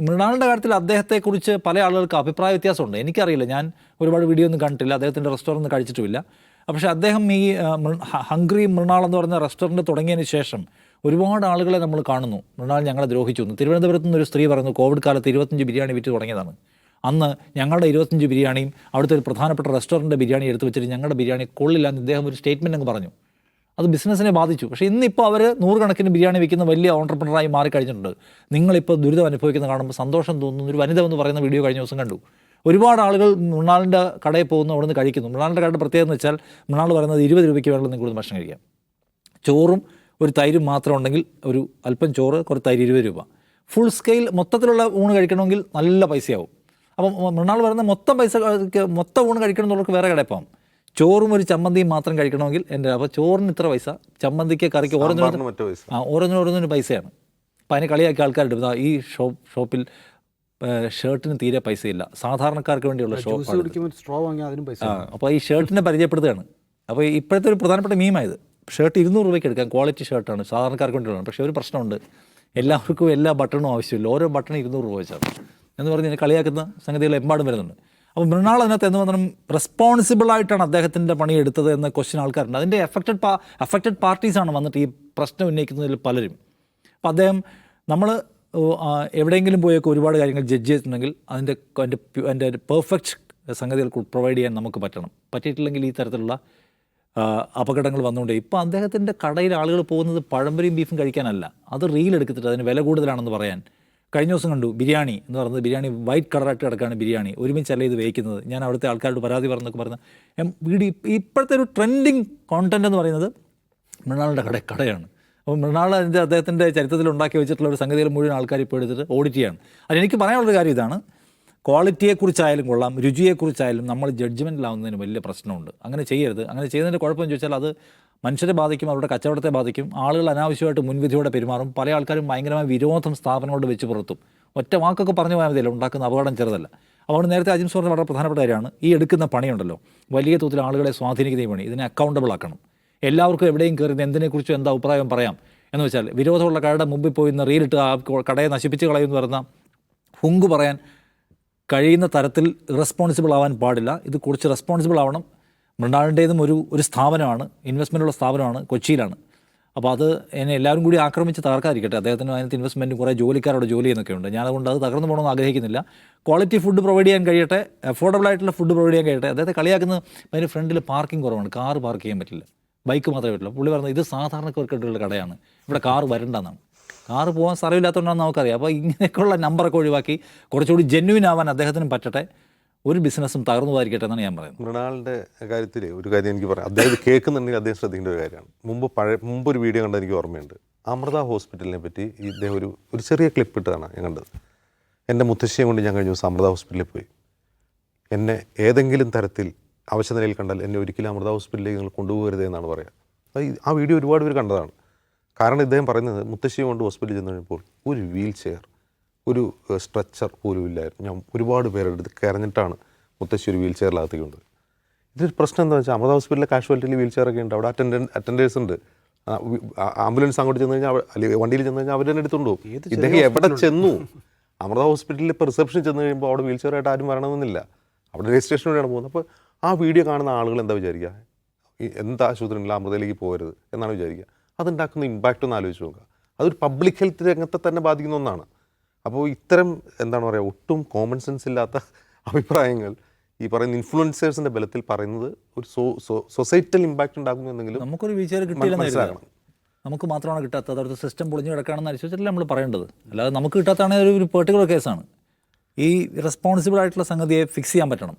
മൃണാളിന്റെ കാര്യത്തിൽ അദ്ദേഹത്തെക്കുറിച്ച് പല ആളുകൾക്ക് അഭിപ്രായ വ്യത്യാസമുണ്ട്. എനിക്കറിയില്ല. ഞാൻ ഒരുപാട് വീഡിയോ ഒന്നും കണ്ടിട്ടില്ല. അദ്ദേഹത്തിന്റെ റെസ്റ്റോറന്റ് കഴിച്ചിട്ടുമില്ല. പക്ഷേ അദ്ദേഹം ഈ ഹംഗ്രി മൃണാൾ എന്ന് പറയുന്ന റെസ്റ്റോറന്റ് തുടങ്ങിയതിന് ശേഷം ഒരുപാട് ആളുകളെ നമ്മൾ കാണുന്നു. മൃണാൾ ഞങ്ങളെ ദ്രോഹിച്ചു എന്ന്. തിരുവനന്തപുരത്ത് നിന്ന് ഒരു സ്ത്രീ പറയുന്നു കോവിഡ് കാലത്ത് ഇരുപത്തഞ്ച് ബിരിയാണി വിറ്റ് തുടങ്ങിയതാണ്. അന്ന് ഞങ്ങളുടെ ഇരുപത്തഞ്ച് ബിരിയാണിയും അവിടുത്തെ ഒരു പ്രധാനപ്പെട്ട റെസ്റ്റോറന്റ് ബിരിയാണി എടുത്തു വെച്ചിട്ട് ഞങ്ങളുടെ ബിരിയാണി കൊള്ളില്ല എന്ന് ഇദ്ദേഹം ഒരു സ്റ്റേറ്റ്മെന്റ് അങ്ങ് പറഞ്ഞു. അത് ബിസിനസ്സിനെ ബാധിച്ചു. പക്ഷേ ഇന്നിപ്പോൾ അവർ നൂറുകണക്കിന് ബിരിയാണി വിൽക്കുന്ന വലിയ ഓണ്ടർപ്രണറായി മാറിക്കഴിഞ്ഞിട്ടുണ്ട്. നിങ്ങളിപ്പോൾ ദുരിതം അനുഭവിക്കുന്ന കാണുമ്പോൾ സന്തോഷം തോന്നുന്നു. ഒരു വനിത എന്ന് പറയുന്ന വീഡിയോ കഴിഞ്ഞ ദിവസം കണ്ടു. ഒരുപാട് ആളുകൾ മൃണാളിന്റെ കടയിൽ പോകുന്നു അവിടെ നിന്ന് കഴിക്കുന്നു. മൃണാളിന്റെ കടയുടെ പ്രത്യേകത എന്ന് വെച്ചാൽ മൃണാൾ പറയുന്നത് ഇരുപത് രൂപയ്ക്ക് വേണമെങ്കിൽ നിങ്ങൾക്ക് ഭക്ഷണം കഴിക്കാം. ചോറും ഒരു തൈരും മാത്രം ഉണ്ടെങ്കിൽ ഒരു അല്പം ചോറ് കുറച്ച് തൈര് ഇരുപത് രൂപ. ഫുൾ സ്കെയിൽ മൊത്തത്തിലുള്ള ഊണ് കഴിക്കണമെങ്കിൽ നല്ല പൈസയാവും. അപ്പം മൃണാൾ പറയുന്ന മൊത്തം പൈസ മൊത്തം ഊണ് കഴിക്കണം എന്നുള്ളവർക്ക് വേറെ കടയിൽ പോകാം ചോറും ഒരു ചമ്മന്തിയും മാത്രം കഴിക്കണമെങ്കിൽ എന്റെ അപ്പോൾ ചോറിന് ഇത്ര പൈസ ചമ്മന്തിക്ക് കറിക്ക് ഓരോന്നിനും പൈസ. ആ ഓരോന്നിനും ഓരോന്നിനും പൈസയാണ്. അപ്പോൾ അതിനെ കളിയാക്കി ആൾക്കാരുണ്ട്. ഈ ഷോപ്പ് ഷോപ്പിൽ ഷർട്ടിന് തീരെ പൈസയില്ല. സാധാരണക്കാർക്ക് വേണ്ടിയുള്ള ഷോപ്പ് ആ അപ്പോൾ ഈ ഷർട്ടിനെ പരിചയപ്പെടുത്തുകയാണ്. അപ്പോൾ ഇപ്പോഴത്തെ ഒരു പ്രധാനപ്പെട്ട മീമായത്. ഷർട്ട് ഇരുന്നൂറ് രൂപയ്ക്ക് എടുക്കാം. ക്വാളിറ്റി ഷർട്ടാണ്. സാധാരണക്കാർക്ക് വേണ്ടിയുള്ളതാണ്. പക്ഷേ ഒരു പ്രശ്നമുണ്ട്. എല്ലാവർക്കും എല്ലാ ബട്ടണും ആവശ്യമില്ല. ഓരോ ബട്ടൺ ഇരുന്നൂറ് രൂപ വെച്ചാണ്. എന്ന് പറഞ്ഞ് കളിയാക്കുന്ന സംഗതികൾ എമ്പാടും വരുന്നുണ്ട്. അപ്പോൾ മൃണാൾ അതിനകത്ത് എന്ന് പറഞ്ഞാൽ റെസ്പോൺസിബിൾ ആയിട്ടാണ് അദ്ദേഹത്തിന്റെ പണി എടുത്തത് എന്ന ക്വസ്റ്റ്യൻ ആൾക്കാരുണ്ട്. അതിന്റെ എഫക്റ്റഡ് പാ എഫക്റ്റഡ് പാർട്ടീസാണ് വന്നിട്ട് ഈ പ്രശ്നം ഉന്നയിക്കുന്നതിൽ പലരും. അപ്പോൾ അദ്ദേഹം നമ്മൾ എവിടെയെങ്കിലും പോയൊക്കെ ഒരുപാട് കാര്യങ്ങൾ ജഡ്ജ് ചെയ്തിട്ടുണ്ടെങ്കിൽ അതിന്റെ അതിന്റെ അതിന്റെ പെർഫെക്റ്റ് സംഗതികൾക്ക് പ്രൊവൈഡ് ചെയ്യാൻ നമുക്ക് പറ്റണം. പറ്റിയിട്ടില്ലെങ്കിൽ ഈ തരത്തിലുള്ള അപകടങ്ങൾ വന്നുകൊണ്ട്. ഇപ്പോൾ അദ്ദേഹത്തിന്റെ കടയിൽ ആളുകൾ പോകുന്നത് പഴംപരിയും ബീഫും കഴിക്കാനല്ല. അത് റീൽ എടുത്തിട്ട് അതിന് വില കൂടുതലാണെന്ന് പറയാൻ കഴിഞ്ഞ ദിവസം കണ്ടു ബിരിയാണി എന്ന് പറയുന്നത് ബിരിയാണി വൈറ്റ് കളറായിട്ട് കിടക്കുകയാണ് ബിരിയാണി. ഒരുമിച്ചല്ല ഇത് വേവിക്കുന്നത്? ഞാൻ അവിടുത്തെ ആൾക്കാരോട് പരാതി പറഞ്ഞൊക്കെ പറഞ്ഞ വീഡിയോ ഇപ്പോഴത്തെ ഒരു ട്രെൻഡിങ് കോണ്ടന്റ് എന്ന് പറയുന്നത് മൃണാളിന്റെ കട കടയാണ്. അപ്പോൾ മൃണാൾ അതിന്റെ അദ്ദേഹത്തിന്റെ ചരിത്രത്തിൽ ഉണ്ടാക്കി വെച്ചിട്ടുള്ള ഒരു സംഗതികൾ മുഴുവൻ ആൾക്കാർ ഇപ്പോൾ എടുത്തിട്ട് ഓഡിറ്റ് ചെയ്യാണ്. അതെനിക്ക് പറയാനുള്ളൊരു കാര്യം ഇതാണ് ക്വാളിറ്റിയെക്കുറിച്ചായാലും കൊള്ളാം രുചിയെക്കുറിച്ചായാലും നമ്മൾ ജഡ്ജ്മെന്റിലാവുന്നതിന് വലിയ പ്രശ്നമുണ്ട്. അങ്ങനെ ചെയ്യരുത്. അങ്ങനെ ചെയ്യുന്നതിന്റെ കുഴപ്പമെന്ന് ചോദിച്ചാൽ അത് മനുഷ്യരെ ബാധിക്കും അവരുടെ കച്ചവടത്തെ ബാധിക്കും ആളുകൾ അനാവശ്യമായിട്ട് മുൻവിധിയോടെ പെരുമാറും പല ആൾക്കാരും ഭയങ്കരമായ വിരോധം സ്ഥാപനങ്ങളോട് വെച്ച് പുറത്തും. ഒറ്റ വാക്കൊക്കെ പറഞ്ഞു പോയാൽ മതിയല്ലോ ഉണ്ടാക്കുന്ന അപകടം ചെറുതല്ല. അതുകൊണ്ട് നേരത്തെ അജിംസ് പറഞ്ഞ വളരെ പ്രധാനപ്പെട്ട കാര്യമാണ് ഈ എടുക്കുന്ന പണിയുണ്ടല്ലോ. വലിയ തോതിൽ ആളുകളെ സ്വാധീനിക്കുന്ന പണി ഇതിനെ അക്കൗണ്ടബിൾ ആക്കണം. എല്ലാവർക്കും എവിടെയും കയറി എന്തിനെക്കുറിച്ചും എന്താ അഭിപ്രായം പറയാം. എന്ന് വെച്ചാൽ വിരോധമുള്ള കടയുടെ മുമ്പിൽ പോയി ഇന്ന് റീലിട്ട് ആ കടയെ നശിപ്പിച്ച് കളയുമെന്ന് പറയുന്ന ഹുങ്ക് പറയാൻ കഴിയുന്ന തരത്തിൽ റെസ്പോൺസിബിൾ ആവാൻ പാടില്ല. ഇത് കുറച്ച് റെസ്പോൺസിബിൾ ആവണം. മൃണാളിന്റേതും ഒരു ഒരു സ്ഥാപനമാണ് ഇൻവെസ്റ്റ്മെന്റുള്ള സ്ഥാപനമാണ് കൊച്ചിയിലാണ്. അപ്പോൾ അത് എന്നെ എല്ലാവരും കൂടി ആക്രമിച്ച് തകർക്കാതിരിക്കട്ടെ. അദ്ദേഹത്തിന് അതിനകത്ത് ഇൻവെസ്റ്റ്മെന്റ് കുറേ ജോലിക്കാരോട് ജോലി എന്നൊക്കെ ഉണ്ട്. ഞാനതുകൊണ്ട് അത് തകർന്നു പോകണമെന്ന് ആഗ്രഹിക്കുന്നില്ല. ക്വാളിറ്റി ഫുഡ് പ്രൊവൈഡ് ചെയ്യാൻ കഴിയട്ടെ. അഫോർഡബിൾ ആയിട്ടുള്ള ഫുഡ് പ്രൊവൈഡ് ചെയ്യാൻ കഴിയട്ടെ. അദ്ദേഹത്തെ കളിയാക്കുന്നത് അതിന് ഫ്രണ്ടിൽ പാർക്കിംഗ് കുറവാണ്. കാർ പാർക്ക് ചെയ്യാൻ പറ്റില്ല. ബൈക്ക് മാത്രമേ പറ്റില്ല പുള്ളി പറഞ്ഞത് ഇത് സാധാരണക്കാർക്കായിട്ടുള്ള കടയാണ്. ഇവിടെ കാർ വരണ്ടെന്നാണ്. കാർ പോകാൻ സ്ഥലമില്ലാത്തതുകൊണ്ടാണെന്ന് നമുക്കറിയാം. അപ്പോൾ ഇങ്ങനെയൊക്കെയുള്ള നമ്പറൊക്കെ ഒഴിവാക്കി കുറച്ചുകൂടി ജെന്വിൻ ആവാൻ അദ്ദേഹത്തിന് പറ്റട്ടെ. ഒരു ബിസിനസ്സും തകർന്നു എന്നാണ് ഞാൻ പറയുന്നത്. മൃണാളിന്റെ കാര്യത്തിൽ ഒരു കാര്യം എനിക്ക് പറയാം. അദ്ദേഹം കേൾക്കുന്നുണ്ടെങ്കിൽ അദ്ദേഹം ശ്രദ്ധിക്കേണ്ട ഒരു കാര്യമാണ്. മുമ്പ് പഴയ മുമ്പ് ഒരു വീഡിയോ കണ്ട എനിക്ക് ഓർമ്മയുണ്ട്. അമൃത ഹോസ്പിറ്റലിനെ പറ്റി ഇദ്ദേഹം ഒരു ഒരു ചെറിയ ക്ലിപ്പ് ഇട്ടതാണ് ഞാൻ കണ്ടത്. എന്റെ മുത്തശ്ശിയെ കൊണ്ട് ഞാൻ കഴിഞ്ഞ ദിവസം അമൃത ഹോസ്പിറ്റലിൽ പോയി. എന്നെ ഏതെങ്കിലും തരത്തിൽ അവശനിലയിൽ കണ്ടാൽ എന്നെ ഒരിക്കലും അമൃത ഹോസ്പിറ്റലിലേക്ക് നിങ്ങൾ കൊണ്ടുപോകരുത് എന്നാണ് പറയുക ആ വീഡിയോ ഒരുപാട് പേര് കണ്ടതാണ്. കാരണം ഇദ്ദേഹം പറയുന്നത് മുത്തശ്ശിയെ കൊണ്ട് ഹോസ്പിറ്റലിൽ ചെന്ന് കഴിഞ്ഞപ്പോൾ ഒരു വീൽ ചെയർ ഒരു സ്ട്രെച്ചർ പോലും ഇല്ലായിരുന്നു. ഞാൻ ഒരുപാട് പേരുടെ അടുത്ത് കരഞ്ഞിട്ടാണ് മുത്തശ്ശി ഒരു വീൽ ചെയറിലകത്തേക്ക് കൊണ്ടത് ഇതൊരു പ്രശ്നം എന്താ വെച്ചാൽ അമൃത ഹോസ്പിറ്റലിലെ കാഷ്വാലിറ്റിയിൽ വീൽ ചെയറൊക്കെ ഉണ്ട്. അവിടെ അറ്റൻഡൻ അറ്റൻഡേഴ്സ് ഉണ്ട്. ആംബുലൻസ് അങ്ങോട്ട് ചെന്ന് കഴിഞ്ഞാൽ അല്ലെങ്കിൽ വണ്ടിയിൽ ചെന്ന് കഴിഞ്ഞാൽ അവർ തന്നെ എടുത്തുകൊണ്ട് പോകും. ഇദ്ദേഹം എവിടെ ചെന്നു? അമൃത ഹോസ്പിറ്റലിൽ ഇപ്പോൾ റിസപ്ഷൻ ചെന്ന് കഴിയുമ്പോൾ അവിടെ വീൽ ചെയറായിട്ട് ആരും വരണമെന്നില്ല. അവിടെ രജിസ്ട്രേഷൻ വഴിയാണ് പോകുന്നത്. അപ്പോൾ ആ വീഡിയോ കാണുന്ന ആളുകൾ എന്താ വിചാരിക്കുക എന്താ എന്ത് ആശുപത്രി ഉണ്ടല്ലോ അമൃതയിലേക്ക് പോകരുത് എന്നാണ് വിചാരിക്കുക അതുണ്ടാക്കുന്ന ഇമ്പാക്റ്റ് ഒന്ന് ആലോചിച്ച് നോക്കുക അതൊരു പബ്ലിക് ഹെൽത്ത് രംഗത്തെ തന്നെ ബാധിക്കുന്ന ഒന്നാണ്. അപ്പോൾ ഇത്തരം എന്താണ് പറയുക ഒട്ടും കോമൺ സെൻസ് ഇല്ലാത്ത അഭിപ്രായങ്ങൾ ഈ പറയുന്ന ഇൻഫ്ലുവൻസേഴ്സിന്റെ ബലത്തിൽ പറയുന്നത് ഒരു സൊസൈറ്റൽ ഇമ്പാക്റ്റ് ഉണ്ടാക്കുന്നു എന്നെങ്കിലും നമുക്കൊരു വിചാരം കിട്ടിയില്ല. നമുക്ക് മാത്രമാണ് കിട്ടാത്തത്. അവിടുത്തെ സിസ്റ്റം പൊളിഞ്ഞു കിടക്കുകയാണെന്ന് അനുസരിച്ചല്ലേ നമ്മൾ പറയേണ്ടത്. അല്ലാതെ നമുക്ക് കിട്ടാത്തതാണെങ്കിൽ ഒരു പെർട്ടിക്കുലർ കേസാണ് ഈ റെസ്പോൺസിബിൾ ആയിട്ടുള്ള സംഗതിയെ ഫിക്സ് ചെയ്യാൻ പറ്റണം.